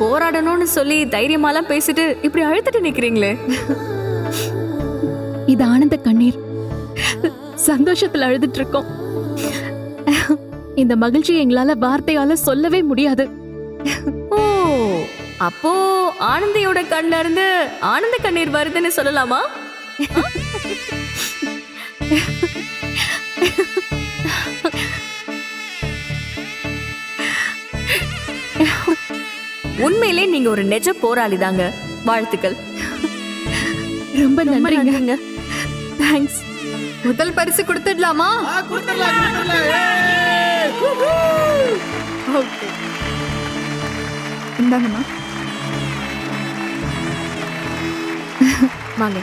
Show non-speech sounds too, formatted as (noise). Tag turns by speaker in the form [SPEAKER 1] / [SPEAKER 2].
[SPEAKER 1] போராடணும்னு சொல்லி தைரியமாலாம் பேசிட்டு இப்படி அழுத்திட்டு நிக்கிறீங்களே.
[SPEAKER 2] இது ஆனந்த கண்ணீர். சந்தோஷத்துல அழுதுட்டு இருக்கோம் இந்த மகிழ்ச்சி எங்களால வார்த்தையால சொல்லவே முடியாது.
[SPEAKER 1] ஓ அப்போ ஆனந்தியோட கண்ணுல இருந்து ஆனந்த கண்ணீர் வருதுன்னு சொல்லலாமா? உண்மையிலே நீங்க ஒரு நெஜ போராளி தாங்க வாழ்த்துக்கள்.
[SPEAKER 2] ரொம்ப நன்றிங்க.
[SPEAKER 1] நன்றிங்க
[SPEAKER 2] தேங்க்ஸ்
[SPEAKER 3] முதல் பரிசு கொடுத்துடலாமா? ஓகே இந்தாங்கம்மா. (laughs)
[SPEAKER 1] வாங்க.